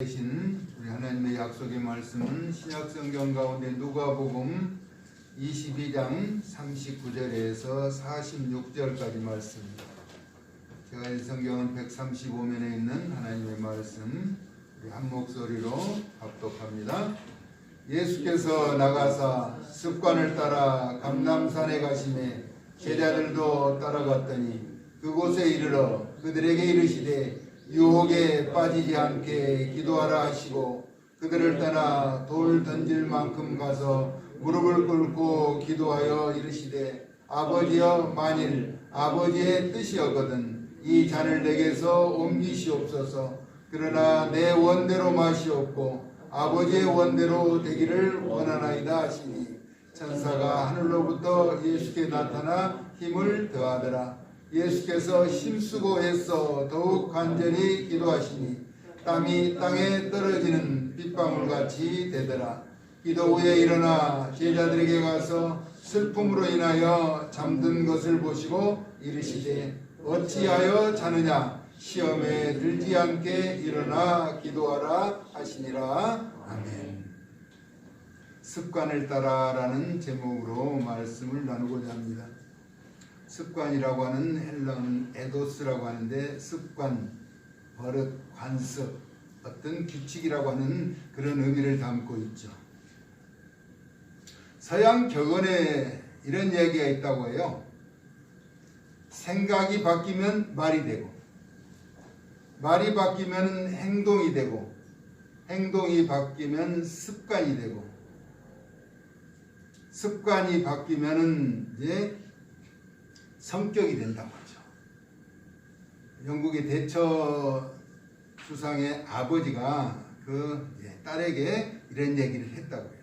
계신 우리 하나님의 약속의 말씀은 신약 성경 가운데 누가복음 22장 39절에서 46절까지 말씀입니다. 제가 이 성경은 135면에 있는 하나님의 말씀 우리 한 목소리로 합독합니다. 예수께서 나가사 습관을 따라 감남산에 가심에 제자들도 따라갔더니 그곳에 이르러 그들에게 이르시되 유혹에 빠지지 않게 기도하라 하시고 그들을 떠나 돌 던질 만큼 가서 무릎을 꿇고 기도하여 이르시되 아버지여 만일 아버지의 뜻이었거든 이 잔을 내게서 옮기시옵소서. 그러나 내 원대로 마시옵고 아버지의 원대로 되기를 원하나이다 하시니 천사가 하늘로부터 예수께 나타나 힘을 더하더라 예수께서 힘쓰고 애써 더욱 간절히 기도하시니 땀이 땅에 떨어지는 빗방울같이 되더라. 기도 후에 일어나 제자들에게 가서 슬픔으로 인하여 잠든 것을 보시고 이르시되 어찌하여 자느냐 시험에 들지 않게 일어나 기도하라 하시니라. 아멘. 습관을 따라라는 제목으로 말씀을 나누고자 합니다. 습관이라고 하는 헬라어는 에도스라고 하는데 습관, 버릇, 관습, 어떤 규칙이라고 하는 그런 의미를 담고 있죠. 서양 격언에 이런 얘기가 있다고 해요. 생각이 바뀌면 말이 되고, 말이 바뀌면 행동이 되고, 행동이 바뀌면 습관이 되고, 습관이 바뀌면은 이제 성격이 된다고 하죠. 영국의 대처 수상의 아버지가 그 딸에게 이런 얘기를 했다고 해요.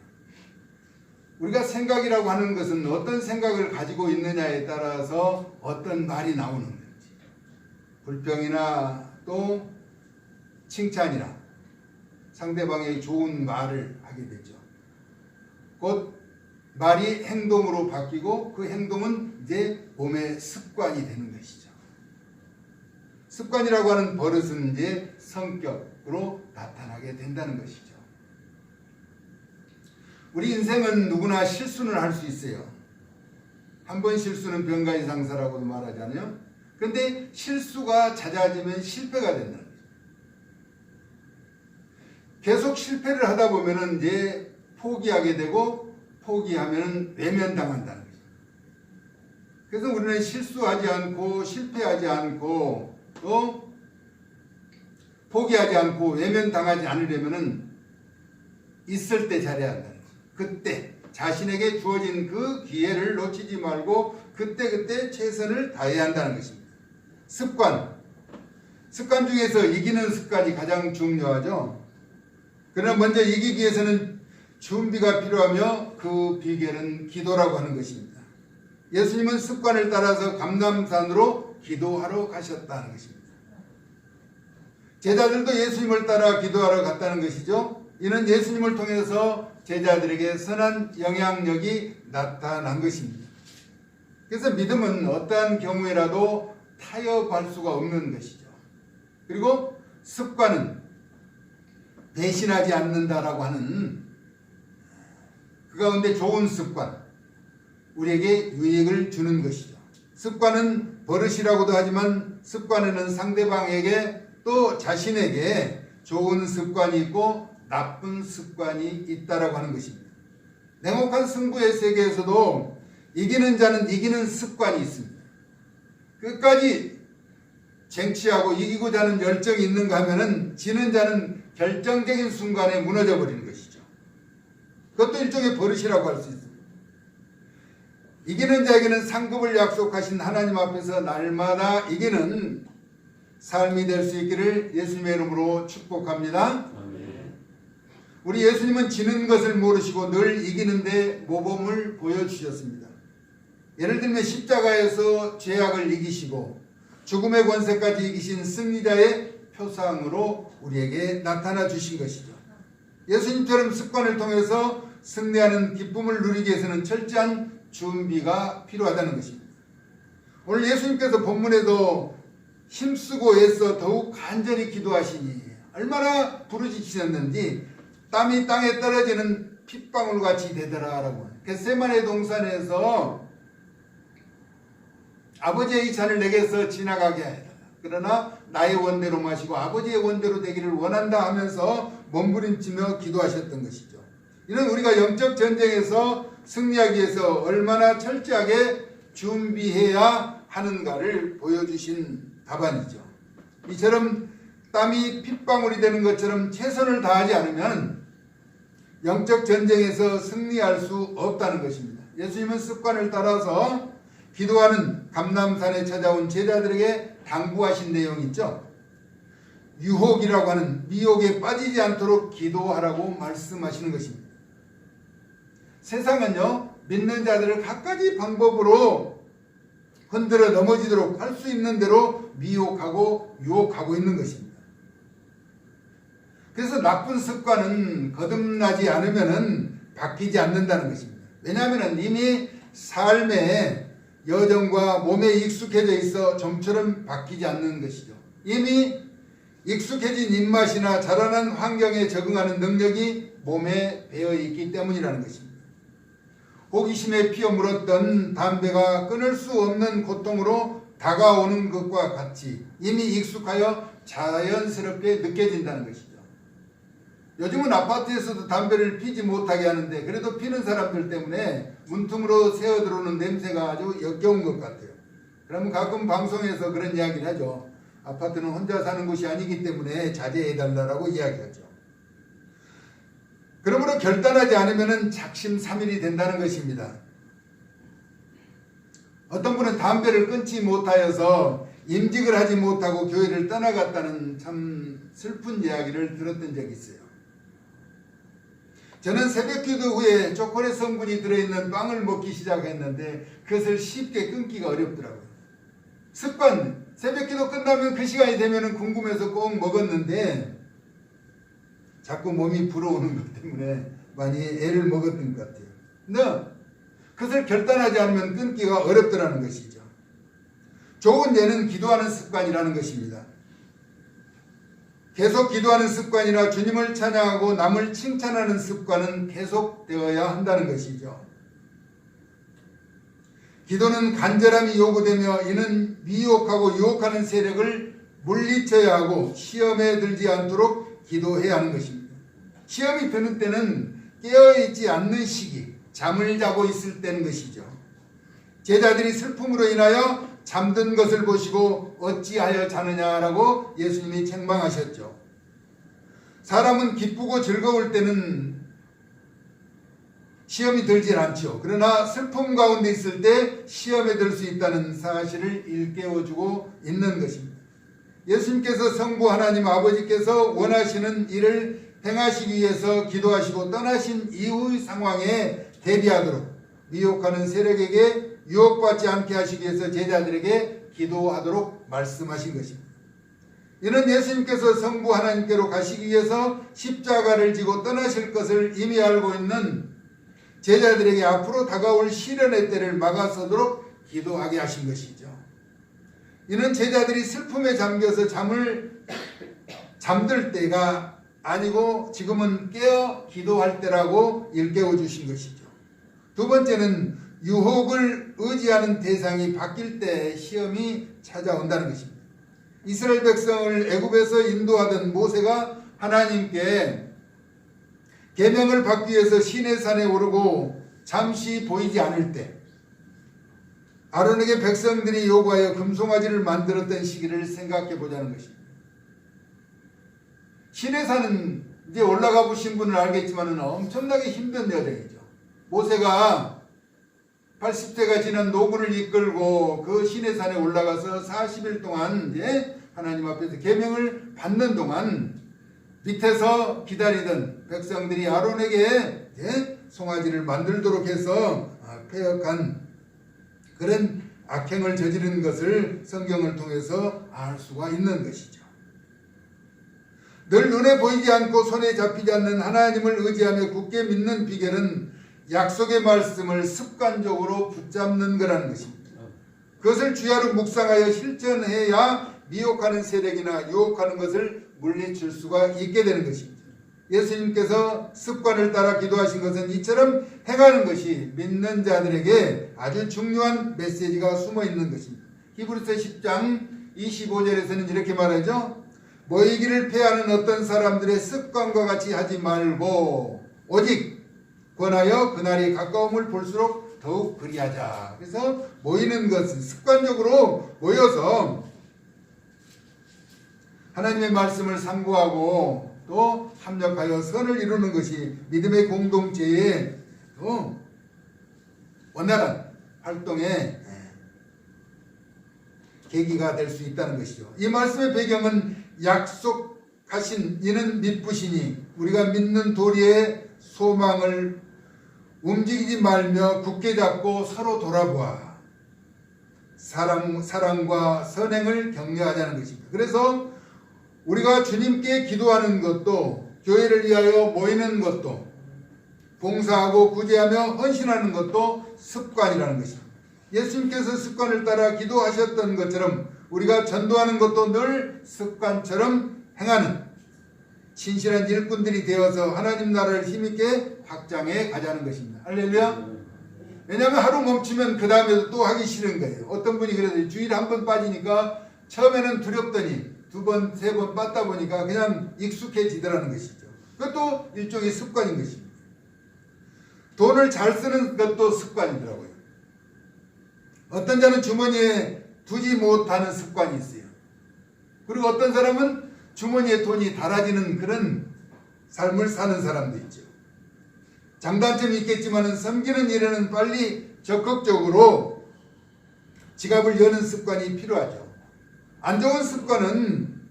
우리가 생각이라고 하는 것은 어떤 생각을 가지고 있느냐에 따라서 어떤 말이 나오는 건지, 불평이나 또 칭찬이나 상대방의 좋은 말을 하게 되죠. 곧 말이 행동으로 바뀌고 그 행동은 이제 몸의 습관이 되는 것이죠. 습관이라고 하는 버릇은 이제 성격으로 나타나게 된다는 것이죠. 우리 인생은 누구나 실수는 할 수 있어요. 한 번 실수는 병가의 상사라고도 말하잖아요. 그런데 실수가 잦아지면 실패가 된다는 거죠. 계속 실패를 하다 보면은 이제 포기하게 되고 포기하면 외면당한다는 거죠. 그래서 우리는 실수하지 않고 실패하지 않고 또 포기하지 않고 외면당하지 않으려면은 있을 때 잘해야 한다는 거죠. 그때 자신에게 주어진 그 기회를 놓치지 말고 그때그때 최선을 다해야 한다는 것입니다. 습관. 습관 중에서 이기는 습관이 가장 중요하죠. 그러나 먼저 이기기 위해서는 준비가 필요하며 그 비결은 기도라고 하는 것입니다. 예수님은 습관을 따라서 감남산으로 기도하러 가셨다는 것입니다. 제자들도 예수님을 따라 기도하러 갔다는 것이죠. 이는 예수님을 통해서 제자들에게 선한 영향력이 나타난 것입니다. 그래서 믿음은 어떠한 경우에라도 타협할 수가 없는 것이죠. 그리고 습관은 배신하지 않는다라고 하는 그 가운데 좋은 습관, 우리에게 유익을 주는 것이죠. 습관은 버릇이라고도 하지만 습관에는 상대방에게 또 자신에게 좋은 습관이 있고 나쁜 습관이 있다라고 하는 것입니다. 냉혹한 승부의 세계에서도 이기는 자는 이기는 습관이 있습니다. 끝까지 쟁취하고 이기고자 하는 열정이 있는가 하면은 지는 자는 결정적인 순간에 무너져 버리는. 그것도 일종의 버릇이라고 할 수 있습니다. 이기는 자에게는 상급을 약속하신 하나님 앞에서 날마다 이기는 삶이 될 수 있기를 예수님의 이름으로 축복합니다. 우리 예수님은 지는 것을 모르시고 늘 이기는데 모범을 보여주셨습니다. 예를 들면 십자가에서 죄악을 이기시고 죽음의 권세까지 이기신 승리자의 표상으로 우리에게 나타나 주신 것이죠. 예수님처럼 습관을 통해서 승리하는 기쁨을 누리기 위해서는 철저한 준비가 필요하다는 것입니다. 오늘 예수님께서 본문에도 힘쓰고 애써 더욱 간절히 기도하시니 얼마나 부르짖으셨는지 땀이 땅에 떨어지는 핏방울 같이 되더라라고. 겟세만의 동산에서 아버지의 이 잔을 내게서 지나가게 하여라. 그러나 나의 원대로 마시고 아버지의 원대로 되기를 원한다 하면서 몸부림치며 기도하셨던 것이죠. 이는 우리가 영적 전쟁에서 승리하기 위해서 얼마나 철저하게 준비해야 하는가를 보여주신 답안이죠. 이처럼 땀이 핏방울이 되는 것처럼 최선을 다하지 않으면 영적 전쟁에서 승리할 수 없다는 것입니다. 예수님은 습관을 따라서 기도하는 감남산에 찾아온 제자들에게 당부하신 내용이 있죠. 유혹이라고 하는 미혹에 빠지지 않도록 기도하라고 말씀하시는 것입니다. 세상은요, 믿는 자들을 갖가지 방법으로 흔들어 넘어지도록 할 수 있는 대로 미혹하고 유혹하고 있는 것입니다. 그래서 나쁜 습관은 거듭나지 않으면은 바뀌지 않는다는 것입니다. 왜냐하면 이미 삶의 여정과 몸에 익숙해져 있어 좀처럼 바뀌지 않는 것이죠. 이미 익숙해진 입맛이나 자라난 환경에 적응하는 능력이 몸에 배어 있기 때문이라는 것입니다. 호기심에 피어 물었던 담배가 끊을 수 없는 고통으로 다가오는 것과 같이 이미 익숙하여 자연스럽게 느껴진다는 것이죠. 요즘은 아파트에서도 담배를 피지 못하게 하는데 그래도 피는 사람들 때문에 문틈으로 새어 들어오는 냄새가 아주 역겨운 것 같아요. 그러면 가끔 방송에서 그런 이야기를 하죠. 아파트는 혼자 사는 곳이 아니기 때문에 자제해달라고 이야기하죠. 그러므로 결단하지 않으면 작심삼일이 된다는 것입니다. 어떤 분은 담배를 끊지 못하여서 임직을 하지 못하고 교회를 떠나갔다는 참 슬픈 이야기를 들었던 적이 있어요. 저는 새벽 기도 후에 초콜릿 성분이 들어있는 빵을 먹기 시작했는데 그것을 쉽게 끊기가 어렵더라고요. 습관, 새벽 기도 끝나면 그 시간이 되면 궁금해서 꼭 먹었는데 자꾸 몸이 불어오는 것 때문에 많이 애를 먹었던 것 같아요. 근데 그것을 결단하지 않으면 끊기가 어렵더라는 것이죠. 좋은 예는 기도하는 습관이라는 것입니다. 계속 기도하는 습관이나 주님을 찬양하고 남을 칭찬하는 습관은 계속되어야 한다는 것이죠. 기도는 간절함이 요구되며 이는 미혹하고 유혹하는 세력을 물리쳐야 하고 시험에 들지 않도록 기도해야 하는 것입니다. 시험이 드는 때는 깨어있지 않는 시기, 잠을 자고 있을 때는 것이죠. 제자들이 슬픔으로 인하여 잠든 것을 보시고 어찌하여 자느냐라고 예수님이 책망하셨죠. 사람은 기쁘고 즐거울 때는 시험이 들질 않죠. 그러나 슬픔 가운데 있을 때 시험에 들 수 있다는 사실을 일깨워주고 있는 것입니다. 예수님께서 성부 하나님 아버지께서 원하시는 일을 행하시기 위해서 기도하시고 떠나신 이후의 상황에 대비하도록 미혹하는 세력에게 유혹받지 않게 하시기 위해서 제자들에게 기도하도록 말씀하신 것입니다. 이는 예수님께서 성부 하나님께로 가시기 위해서 십자가를 지고 떠나실 것을 이미 알고 있는 제자들에게 앞으로 다가올 시련의 때를 막아서도록 기도하게 하신 것이죠. 이는 제자들이 슬픔에 잠겨서 잠을 잠들 때가 아니고 지금은 깨어 기도할 때라고 일깨워 주신 것이죠. 두 번째는 유혹을 의지하는 대상이 바뀔 때 시험이 찾아온다는 것입니다. 이스라엘 백성을 애굽에서 인도하던 모세가 하나님께 계명을 받기 위해서 시내 산에 오르고 잠시 보이지 않을 때 아론에게 백성들이 요구하여 금송아지를 만들었던 시기를 생각해 보자는 것입니다. 시내산은 이제 올라가 보신 분은 알겠지만 엄청나게 힘든 여정이죠. 모세가 80대가 지난 노구를 이끌고 그 시내산에 올라가서 40일 동안 이제 하나님 앞에서 계명을 받는 동안 밑에서 기다리던 백성들이 아론에게 이제 송아지를 만들도록 해서 아, 폐역한 그런 악행을 저지른 것을 성경을 통해서 알 수가 있는 것이죠. 늘 눈에 보이지 않고 손에 잡히지 않는 하나님을 의지하며 굳게 믿는 비결은 약속의 말씀을 습관적으로 붙잡는 거라는 것입니다. 그것을 주야로 묵상하여 실천해야 미혹하는 세력이나 유혹하는 것을 물리칠 수가 있게 되는 것입니다. 예수님께서 습관을 따라 기도하신 것은 이처럼 행하는 것이 믿는 자들에게 아주 중요한 메시지가 숨어 있는 것입니다. 히브리서 10장 25절에서는 이렇게 말하죠. 모이기를 패하는 어떤 사람들의 습관과 같이 하지 말고 오직 권하여 그날이 가까움을 볼수록 더욱 그리하자. 그래서 모이는 것은 습관적으로 모여서 하나님의 말씀을 상고하고 또 합력하여 선을 이루는 것이 믿음의 공동체의 또 원활한 활동의 계기가 될 수 있다는 것이죠. 이 말씀의 배경은 약속하신 이는 믿부시니 우리가 믿는 도리의 소망을 움직이지 말며 굳게 잡고 서로 돌아보아 사랑, 사랑과 선행을 격려하자는 것입니다. 그래서 우리가 주님께 기도하는 것도 교회를 위하여 모이는 것도 봉사하고 구제하며 헌신하는 것도 습관이라는 것입니다. 예수님께서 습관을 따라 기도하셨던 것처럼 우리가 전도하는 것도 늘 습관처럼 행하는 신실한 일꾼들이 되어서 하나님 나라를 힘있게 확장해 가자는 것입니다. 할렐루야. 왜냐하면 하루 멈추면 그 다음에도 또 하기 싫은 거예요. 어떤 분이 그래서 주일에 한 번 빠지니까 처음에는 두렵더니 두 번, 세 번 빠다 보니까 그냥 익숙해지더라는 것이죠. 그것도 일종의 습관인 것입니다. 돈을 잘 쓰는 것도 습관이더라고요. 어떤 자는 주머니에 두지 못하는 습관이 있어요. 그리고 어떤 사람은 주머니에 돈이 달아지는 그런 삶을 사는 사람도 있죠. 장단점이 있겠지만 섬기는 일에는 빨리 적극적으로 지갑을 여는 습관이 필요하죠. 안 좋은 습관은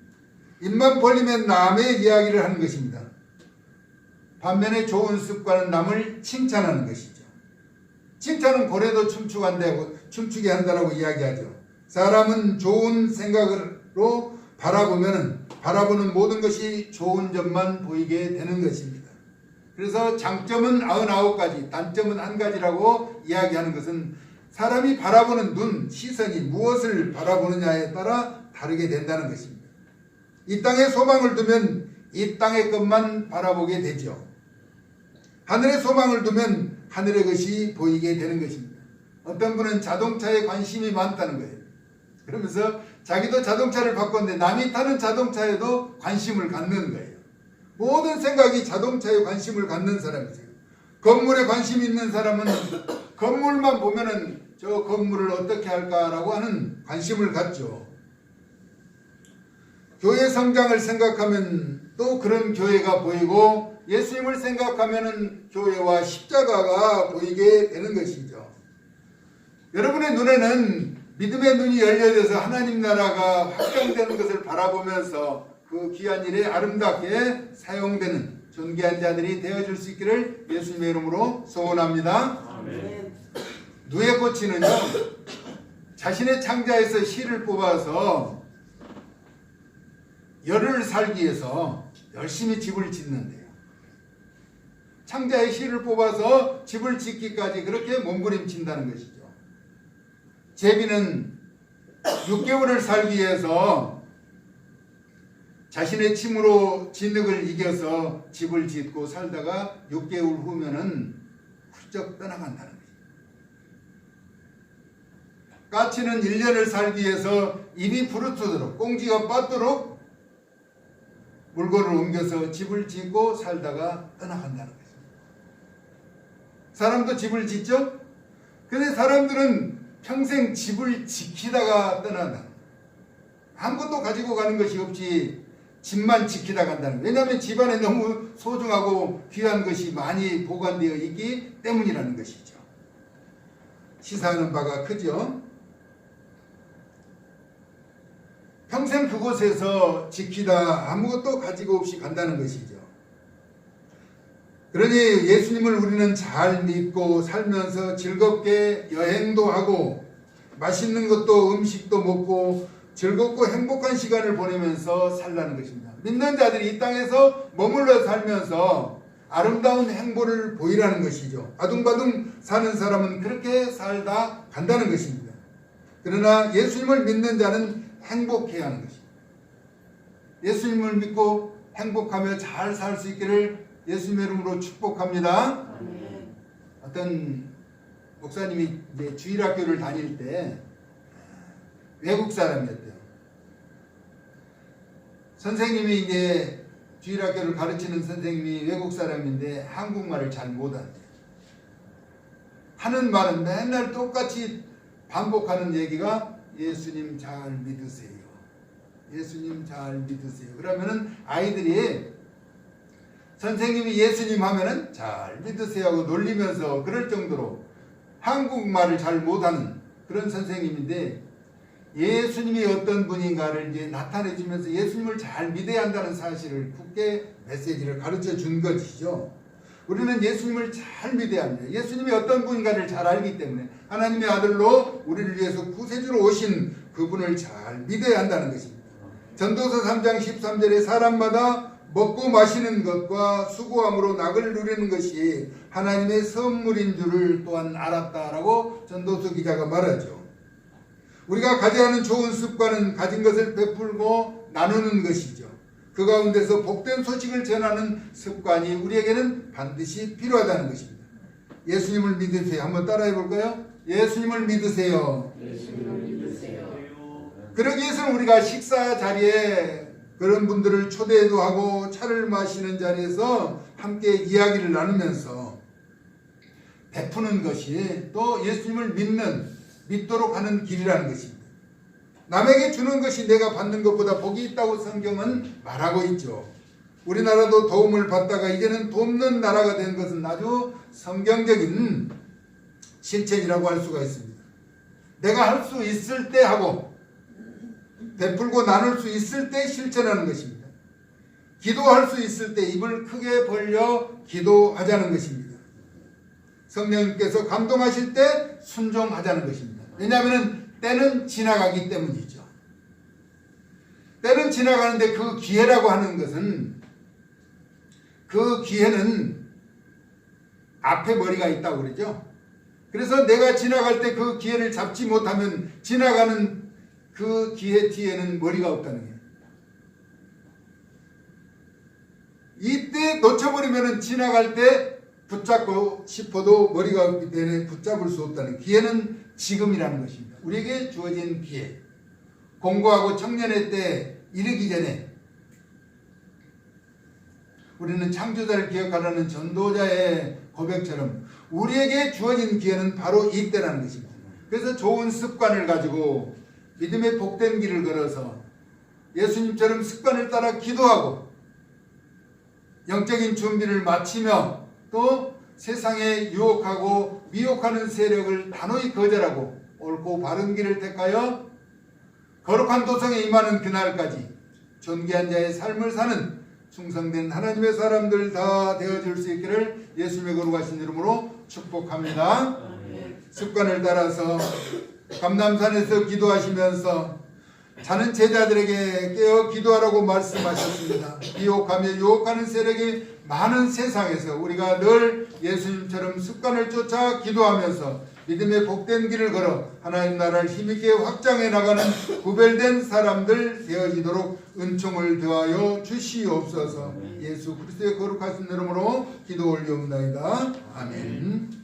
입만 벌리면 남의 이야기를 하는 것입니다. 반면에 좋은 습관은 남을 칭찬하는 것이죠. 칭찬은 고래도 춤추게 한다고 이야기하죠. 사람은 좋은 생각으로 바라보면 바라보는 모든 것이 좋은 점만 보이게 되는 것입니다. 그래서 장점은 99가지, 단점은 한 가지라고 이야기하는 것은 사람이 바라보는 눈, 시선이 무엇을 바라보느냐에 따라 다르게 된다는 것입니다. 이 땅에 소망을 두면 이 땅의 것만 바라보게 되죠. 하늘에 소망을 두면 하늘의 것이 보이게 되는 것입니다. 어떤 분은 자동차에 관심이 많다는 거예요. 그러면서 자기도 자동차를 바꿨는데 남이 타는 자동차에도 관심을 갖는 거예요. 모든 생각이 자동차에 관심을 갖는 사람이세요. 건물에 관심 있는 사람은 건물만 보면은 저 건물을 어떻게 할까라고 하는 관심을 갖죠. 교회 성장을 생각하면 또 그런 교회가 보이고 예수님을 생각하면은 교회와 십자가가 보이게 되는 것이죠. 여러분의 눈에는 믿음의 눈이 열려져서 하나님 나라가 확장되는 것을 바라보면서 그 귀한 일에 아름답게 사용되는 존귀한 자들이 되어줄 수 있기를 예수님의 이름으로 소원합니다. 누에 고치는요 자신의 창자에서 실을 뽑아서 열을 살기 위해서 열심히 집을 짓는데요. 창자에 실을 뽑아서 집을 짓기까지 그렇게 몸부림친다는 것이죠. 제비는 6개월을 살기 위해서 자신의 침으로 진흙을 이겨서 집을 짓고 살다가 6개월 후면은 훌쩍 떠나간다는 거죠. 까치는 1년을 살기 위해서 입이 부르트도록 꽁지가 빠도록 물건을 옮겨서 집을 짓고 살다가 떠나간다는 거죠. 사람도 집을 짓죠? 근데 사람들은 평생 집을 지키다가 떠난다. 아무것도 가지고 가는 것이 없지 집만 지키다 간다는. 왜냐하면 집안에 너무 소중하고 귀한 것이 많이 보관되어 있기 때문이라는 것이죠. 시사하는 바가 크죠. 평생 그곳에서 지키다 아무것도 가지고 없이 간다는 것이죠. 그러니 예수님을 우리는 잘 믿고 살면서 즐겁게 여행도 하고 맛있는 것도 음식도 먹고 즐겁고 행복한 시간을 보내면서 살라는 것입니다. 믿는 자들이 이 땅에서 머물러 살면서 아름다운 행보를 보이라는 것이죠. 바둥바둥 사는 사람은 그렇게 살다 간다는 것입니다. 그러나 예수님을 믿는 자는 행복해야 하는 것입니다. 예수님을 믿고 행복하며 잘 살 수 있기를 예수님의 이름으로 축복합니다. 어떤 목사님이 이제 주일학교를 다닐 때 외국 사람이었대요. 선생님이 이제 주일학교를 가르치는 선생님이 외국 사람인데 한국말을 잘 못한대요. 하는 말은 맨날 똑같이 반복하는 얘기가 예수님 잘 믿으세요. 예수님 잘 믿으세요. 그러면은 아이들이 선생님이 예수님 하면은 잘 믿으세요 하고 놀리면서 그럴 정도로 한국말을 잘 못하는 그런 선생님인데 예수님이 어떤 분인가를 이제 나타내 주면서 예수님을 잘 믿어야 한다는 사실을 굳게 메시지를 가르쳐 준 것이죠. 우리는 예수님을 잘 믿어야 합니다. 예수님이 어떤 분인가를 잘 알기 때문에 하나님의 아들로 우리를 위해서 구세주로 오신 그분을 잘 믿어야 한다는 것입니다. 전도서 3장 13절에 사람마다 먹고 마시는 것과 수고함으로 낙을 누리는 것이 하나님의 선물인 줄을 또한 알았다라고 전도서 기자가 말하죠. 우리가 가져야 하는 좋은 습관은 가진 것을 베풀고 나누는 것이죠. 그 가운데서 복된 소식을 전하는 습관이 우리에게는 반드시 필요하다는 것입니다. 예수님을 믿으세요. 한번 따라해 볼까요? 예수님을 믿으세요. 그러기 위해서는 우리가 식사 자리에 그런 분들을 초대도 하고 차를 마시는 자리에서 함께 이야기를 나누면서 베푸는 것이 또 예수님을 믿는 믿도록 하는 길이라는 것입니다. 남에게 주는 것이 내가 받는 것보다 복이 있다고 성경은 말하고 있죠. 우리나라도 도움을 받다가 이제는 돕는 나라가 된 것은 아주 성경적인 실천이라고 할 수가 있습니다. 내가 할 수 있을 때 하고 베풀고 나눌 수 있을 때 실천하는 것입니다. 기도할 수 있을 때 입을 크게 벌려 기도하자는 것입니다. 성령님께서 감동하실 때 순종하자는 것입니다. 왜냐하면 때는 지나가기 때문이죠. 때는 지나가는데 그 기회라고 하는 것은 그 기회는 앞에 머리가 있다고 그러죠. 그래서 내가 지나갈 때 그 기회를 잡지 못하면 지나가는 그 기회 뒤에는 머리가 없다는 거예요. 이때 놓쳐버리면 지나갈 때 붙잡고 싶어도 머리가 없기 때문에 붙잡을 수 없다는 기회는 지금이라는 것입니다. 우리에게 주어진 기회. 공부하고 청년의 때 이르기 전에 우리는 창조자를 기억하라는 전도자의 고백처럼 우리에게 주어진 기회는 바로 이때라는 것입니다. 그래서 좋은 습관을 가지고 믿음의 복된 길을 걸어서 예수님처럼 습관을 따라 기도하고 영적인 준비를 마치며 또 세상에 유혹하고 미혹하는 세력을 단호히 거절하고 옳고 바른 길을 택하여 거룩한 도성에 임하는 그날까지 존귀한 자의 삶을 사는 충성된 하나님의 사람들 다 되어줄 수 있기를 예수님의 거룩하신 이름으로 축복합니다. 습관을 따라서 감남산에서 기도하시면서 자는 제자들에게 깨어 기도하라고 말씀하셨습니다. 미혹하며 유혹하는 세력이 많은 세상에서 우리가 늘 예수님처럼 습관을 쫓아 기도하면서 믿음의 복된 길을 걸어 하나님 나라를 힘있게 확장해 나가는 구별된 사람들 되어지도록 은총을 더하여 주시옵소서 예수 그리스도의 거룩하신 이름으로 기도 올리옵나이다. 아멘.